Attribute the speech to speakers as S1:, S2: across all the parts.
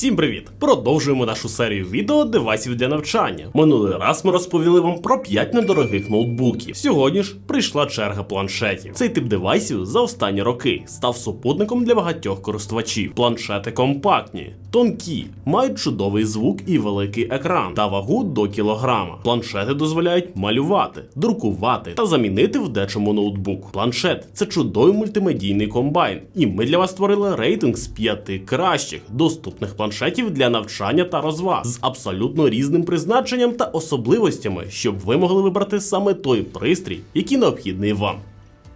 S1: Всім привіт! Продовжуємо нашу серію відео девайсів для навчання. Минулий раз ми розповіли вам про 5 недорогих ноутбуків. Сьогодні ж прийшла черга планшетів. Цей тип девайсів за останні роки став супутником для багатьох користувачів. Планшети компактні, тонкі, мають чудовий звук і великий екран та вагу до кілограма. Планшети дозволяють малювати, друкувати та замінити в дечому ноутбук. Планшет це чудовий мультимедійний комбайн, і ми для вас створили рейтинг з п'яти кращих доступних планшетів для навчання та розваг з абсолютно різним призначенням та особливостями, щоб ви могли вибрати саме той пристрій, який необхідний вам.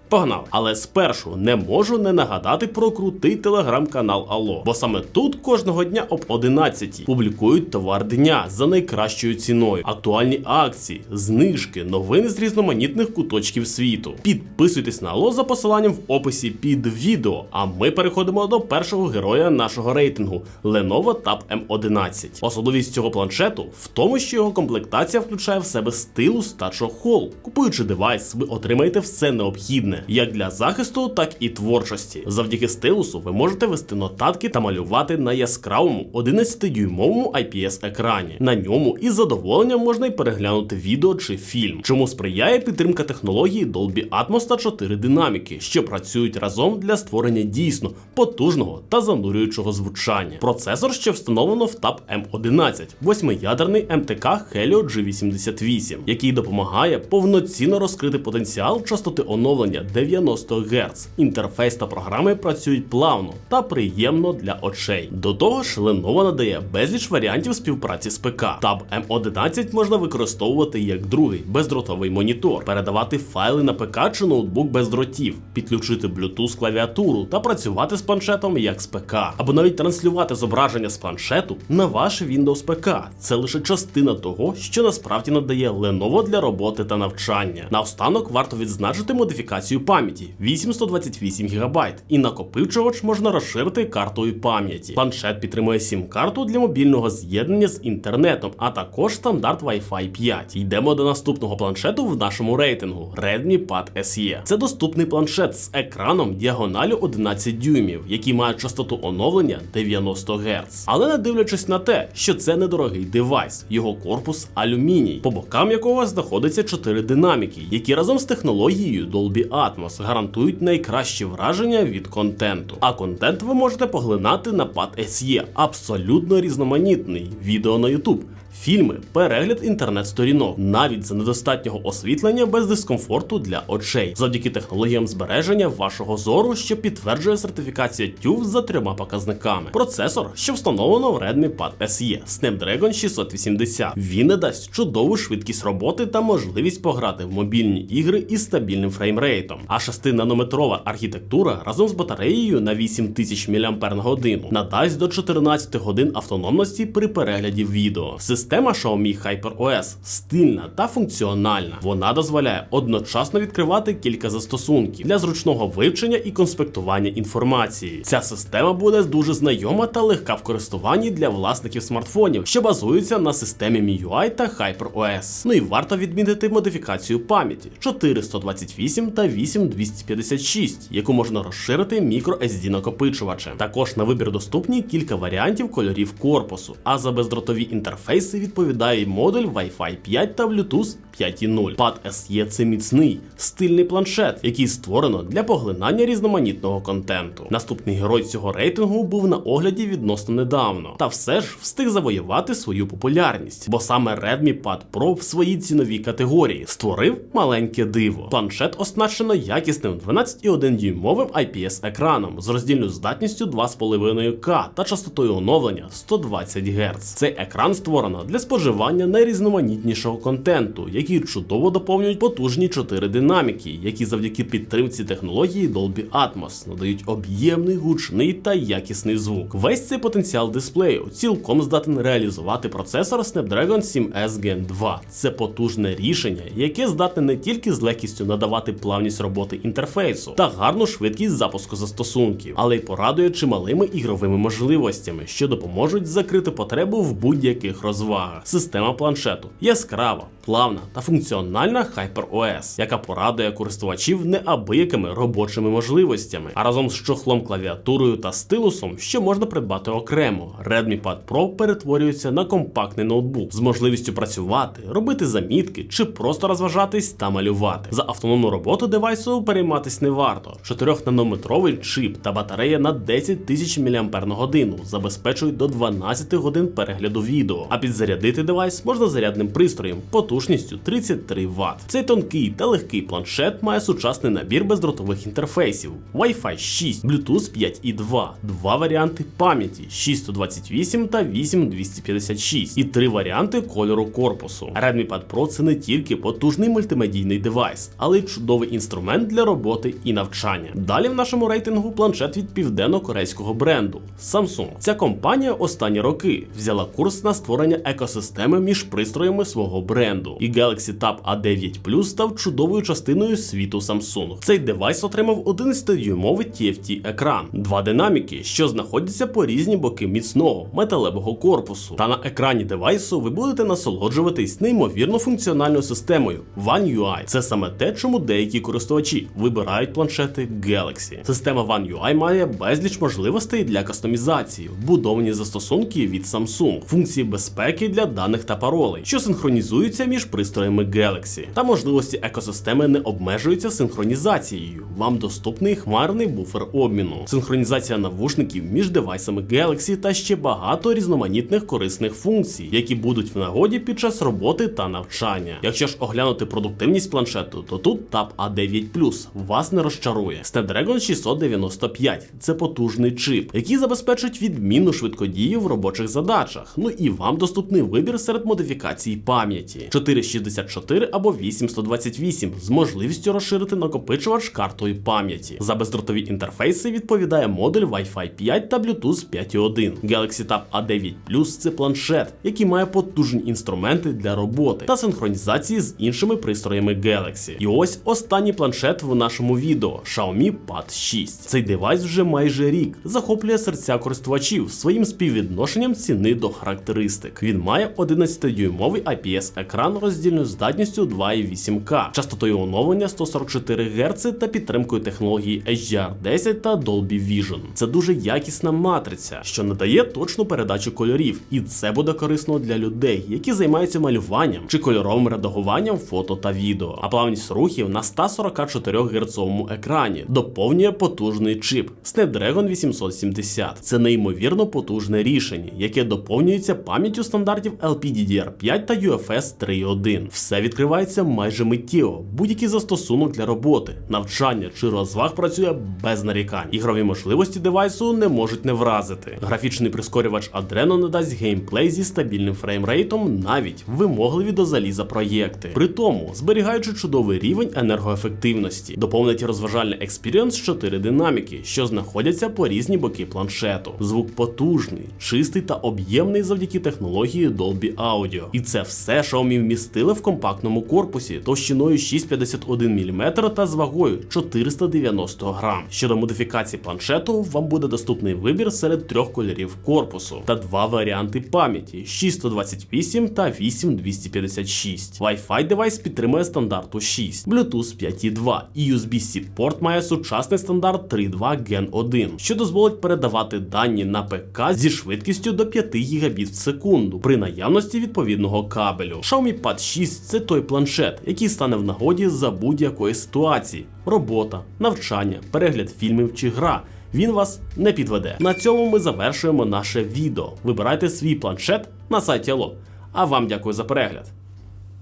S1: Погнав, але спершу не можу не нагадати про крутий телеграм-канал Алло, бо саме тут кожного дня об 11 публікують товар дня за найкращою ціною, актуальні акції, знижки, новини з різноманітних куточків світу. Підписуйтесь на Алло за посиланням в описі під відео. А ми переходимо до першого героя нашого рейтингу Lenovo Tab M11. Особливість цього планшету в тому, що його комплектація включає в себе стилус та чохол. Купуючи девайс, ви отримаєте все необхідне як для захисту, так і творчості. Завдяки стилусу ви можете вести нотатки та малювати на яскравому 11-дюймовому IPS екрані. На ньому із задоволенням можна й переглянути відео чи фільм, чому сприяє підтримка технології Dolby Atmos та 4 динаміки, що працюють разом для створення дійсно потужного та занурюючого звучання. Процесор ще встановлено в Tab M11, восьмиядерний МТК Helio G88, який допомагає повноцінно розкрити потенціал частоти оновлення 90 Гц. Інтерфейс та програми працюють плавно та приємно для очей. До того ж, Lenovo надає безліч варіантів співпраці з ПК. Tab M11 можна використовувати як другий бездротовий монітор, передавати файли на ПК чи ноутбук без дротів, підключити Bluetooth клавіатуру та працювати з планшетом як з ПК, або навіть транслювати зображення з планшету на ваш Windows ПК. Це лише частина того, що насправді надає Lenovo для роботи та навчання. Наостанок варто відзначити модифікацію пам'яті 828 ГБ, і накопичувач можна розширити картою пам'яті. Планшет підтримує сім-карту для мобільного з'єднання з інтернетом, а також стандарт Wi-Fi 5. Йдемо до наступного планшету в нашому рейтингу Redmi Pad SE. Це доступний планшет з екраном діагоналю 11 дюймів, який має частоту оновлення 90 Гц. Але не дивлячись на те, що це недорогий девайс, його корпус алюміній, по бокам якого знаходиться 4 динаміки, які разом з технологією Dolby Atmos гарантують найкраще враження від контенту. А контент ви можете поглинати на Pad SE, абсолютно різноманітний відео на YouTube. Фільми, перегляд інтернет-сторінок, навіть за недостатнього освітлення без дискомфорту для очей, завдяки технологіям збереження вашого зору, що підтверджує сертифікація TÜV за трьома показниками. Процесор, що встановлено в Redmi Pad SE Snapdragon 680. Він не дасть чудову швидкість роботи та можливість пограти в мобільні ігри із стабільним фреймрейтом. А 6-нанометрова архітектура разом з батареєю на 8000 мАч надасть до 14 годин автономності при перегляді відео. Система Xiaomi HyperOS стильна та функціональна. Вона дозволяє одночасно відкривати кілька застосунків для зручного вивчення і конспектування інформації. Ця система буде дуже знайома та легка в користуванні для власників смартфонів, що базуються на системі MIUI та HyperOS. Ну і варто відмітити модифікацію пам'яті 428 та 8256, яку можна розширити microSD накопичувачем. Також на вибір доступні кілька варіантів кольорів корпусу, а за бездротові інтерфейси відповідає модуль Wi-Fi 5 та Bluetooth 5.0. Pad SE – це міцний, стильний планшет, який створено для поглинання різноманітного контенту. Наступний герой цього рейтингу був на огляді відносно недавно, та все ж встиг завоювати свою популярність, бо саме Redmi Pad Pro в своїй ціновій категорії створив маленьке диво. Планшет оснащено якісним 12,1 дюймовим IPS екраном з роздільною здатністю 2,5К та частотою оновлення 120 Гц. Цей екран створено для споживання найрізноманітнішого контенту, який чудово доповнюють потужні 4 динаміки, які завдяки підтримці технології Dolby Atmos надають об'ємний, гучний та якісний звук. Весь цей потенціал дисплею цілком здатен реалізувати процесор Snapdragon 7S Gen 2. Це потужне рішення, яке здатне не тільки з легкістю надавати плавність роботи інтерфейсу та гарну швидкість запуску застосунків, але й порадує чималими ігровими можливостями, що допоможуть закрити потребу в будь-яких розвагах. Система планшету яскрава, плавна та функціональна HyperOS, яка порадує користувачів неабиякими робочими можливостями. А разом з чохлом клавіатурою та стилусом, що можна придбати окремо, Redmi Pad Pro перетворюється на компактний ноутбук з можливістю працювати, робити замітки чи просто розважатись та малювати. За автономну роботу девайсу перейматись не варто. 4-нанометровий чип та батарея на 10 тисяч мАч забезпечують до 12 годин перегляду відео. А підзарядити девайс можна зарядним пристроєм потужністю 33 Вт. Цей тонкий та легкий планшет має сучасний набір бездротових інтерфейсів: Wi-Fi 6, Bluetooth 5.2, два варіанти пам'яті 628 та 8256 і три варіанти кольору корпусу. Redmi Pad Pro це не тільки потужний мультимедійний девайс, але й чудовий інструмент для роботи і навчання. Далі в нашому рейтингу планшет від південно-корейського бренду Samsung. Ця компанія останні роки взяла курс на створення екосистеми між пристроями свого бренду. І Galaxy Tab A9 Plus став чудовою частиною світу Samsung. Цей девайс отримав 11-дюймовий TFT екран, два динаміки, що знаходяться по різні боки міцного металевого корпусу. Та на екрані девайсу ви будете насолоджуватись неймовірно функціональною системою One UI. Це саме те, чому деякі користувачі вибирають планшети Galaxy. Система One UI має безліч можливостей для кастомізації, вбудовані застосунки від Samsung, функції безпеки для даних та паролей, що синхронізуються між пристроями Galaxy. Та можливості екосистеми не обмежуються синхронізацією. Вам доступний хмарний буфер обміну, синхронізація навушників між девайсами Galaxy та ще багато різноманітних корисних функцій, які будуть в нагоді під час роботи та навчання. Якщо ж оглянути продуктивність планшету, то тут Tab A9 Plus вас не розчарує. Snapdragon 695 це потужний чип, який забезпечить відмінну швидкодію в робочих задачах. Ну і вам доступний вибір серед модифікацій пам'яті 464 або 8128 з можливістю розширити накопичувач картою пам'яті. За бездротові інтерфейси відповідає модуль Wi-Fi 5 та Bluetooth 5.1. Galaxy Tab A9 Plus це планшет, який має потужні інструменти для роботи та синхронізації з іншими пристроями Galaxy. І ось останній планшет в нашому відео Xiaomi Pad 6. Цей девайс вже майже рік захоплює серця користувачів своїм співвідношенням ціни до характеристик. Він має 11-дюймовий IPS екран роздільною здатністю 2,8К, частотою оновлення 144 Гц та підтримкою технології HDR10 та Dolby Vision. Це дуже якісна матриця, що надає точну передачу кольорів, і це буде корисно для людей, які займаються малюванням чи кольоровим редагуванням фото та відео. А плавність рухів на 144 Гц екрані доповнює потужний чип Snapdragon 870. Це неймовірно потужне рішення, яке доповнюється пам'яттю стандартів LPDDR5 та UFS 3.1. Все відкривається майже миттєво. Будь-який застосунок для роботи, навчання чи розваг працює без нарікань. Ігрові можливості девайсу не можуть не вразити. Графічний прискорювач Adreno надасть геймплей зі стабільним фреймрейтом навіть вимогливі до заліза проєкти. При тому зберігаючи чудовий рівень енергоефективності, доповнить розважальний експіріенс 4 динаміки, що знаходяться по різні боки планшету. Звук потужний, чистий та об'ємний завдяки технології Dolby Audio. І це все, що вмістили в компактному корпусі товщиною 6,51 мм та з вагою 490 грам. Щодо модифікації планшету, вам буде доступний вибір серед трьох кольорів корпусу та два варіанти пам'яті 628 та 8256. Wi-Fi девайс підтримує стандарту 6, Bluetooth 5.2 і USB-C порт має сучасний стандарт 3.2 Gen 1, що дозволить передавати дані на ПК зі швидкістю до 5 Гбіт в секунду при наявності відповідного кабелю. Xiaomi Pad 6 це той планшет, який стане в нагоді за будь-якої ситуації: робота, навчання, перегляд фільмів чи гра. Він вас не підведе. На цьому ми завершуємо наше відео. Вибирайте свій планшет на сайті Allo. А вам дякую за перегляд.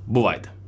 S1: Бувайте!